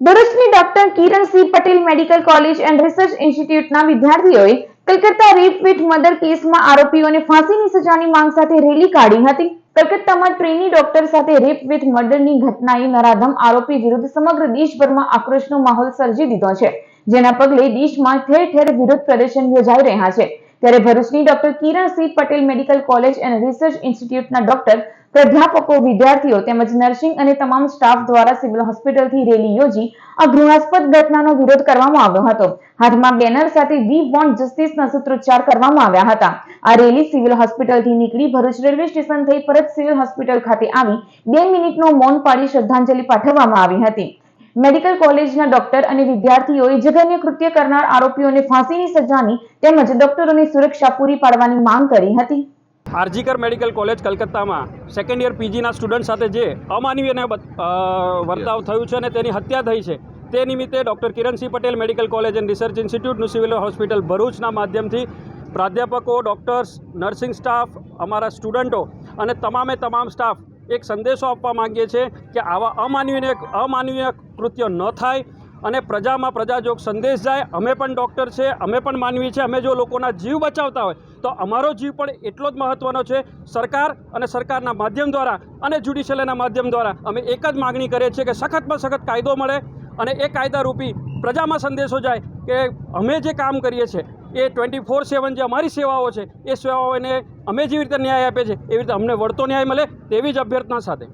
ભરૂચની doctor Kiransinh Patel medical college and research ઇન્સ્ટિટ્યૂટના વિદ્યાર્થીઓએ Calcutta rape with mother કેસમાં આરોપીઓને ફાંસીની સજાની માંગ સાથે રેલી કાઢી હતી. કલકત્તામાં ટ્રેની ડોક્ટર સાથે રેપ વિથ મર્ડરની ઘટનાએ નરાધમ આરોપી વિરુદ્ધ સમગ્ર દેશભરમાં આક્રોશનો માહોલ સર્જી દીધો છે. જેના પગલે દેશમાં ઠેર ઠેર વિરોધ પ્રદર્શન યોજાઈ રહ્યા છે. ત્યારે ભરૂચની doctor Kiransinh Patel medical college and research ઇન્સ્ટિટ્યૂટના doctor, પ્રાધ્યાપકો, વિદ્યાર્થીઓ તેમજ નર્સિંગ અને તમામ સ્ટાફ દ્વારા સિવિલ હોસ્પિટલથી રેલી યોજી આ ઘૃણાસ્પદ ઘટનાનો વિરોધ કરવામાં આવ્યો હતો. હાથમાં બેનર સાથે વી વોન્ટ જસ્ટિસના સૂત્રોચ્ચાર કરવામાં આવ્યા હતા. આ રેલી સિવિલ હોસ્પિટલથી નીકળી ભરૂચ રેલવે સ્ટેશન થઈ પરત સિવિલ હોસ્પિટલ ખાતે આવી બે મિનિટનો મૌન પાડી શ્રદ્ધાંજલિ પાઠવવામાં આવી હતી. મેડિકલ કોલેજના ડોક્ટર અને વિદ્યાર્થીઓએ જઘન્ય કૃત્ય કરનાર આરોપીઓને ફાંસીની સજાની તેમજ ડોક્ટરોની સુરક્ષા પૂરી પાડવાની માંગ કરી હતી. આરજીકર મેડિકલ કોલેજ કલકત્તામાં સેકન્ડ યર પીજીના સ્ટુડન્ટ સાથે જે અમાનવીય વર્તાવ થયું છે અને તેની હત્યા થઈ છે, તે નિમિત્તે doctor Kiransinh Patel medical college and research ઇન્સ્ટિટ્યૂટનું civil hospital ભરૂચના માધ્યમથી પ્રાધ્યાપકો, ડૉક્ટર્સ, નર્સિંગ સ્ટાફ, અમારા સ્ટુડન્ટો અને તમામે તમામ સ્ટાફ એક સંદેશો આપવા માંગીએ છીએ કે આવા અમાનવીય અમાનવીય કૃત્યો ન થાય અને પ્રજામાં પ્રજાજોગ સંદેશ જાય. અમે પણ ડૉક્ટર છે, અમે પણ માનવી છે, અમે જો લોકોના જીવ બચાવતા હોય, તો અમારો જીવ પણ એટલો જ મહત્ત્વનો છે. સરકાર અને સરકારના માધ્યમ દ્વારા અને જ્યુડિશિયલના માધ્યમ દ્વારા અમે એક જ માગણી કરીએ છીએ કે સખતમાં સખત કાયદો મળે અને એ કાયદારૂપી પ્રજામાં સંદેશો જાય કે અમે જે કામ કરીએ છીએ, એ ટ્વેન્ટી ફોર સેવન જે અમારી સેવાઓ છે, એ સેવાઓને અમે જેવી રીતે ન્યાય આપે છે એવી રીતે અમને વળતો ન્યાય મળે તેવી જ અભ્યર્થના સાથે.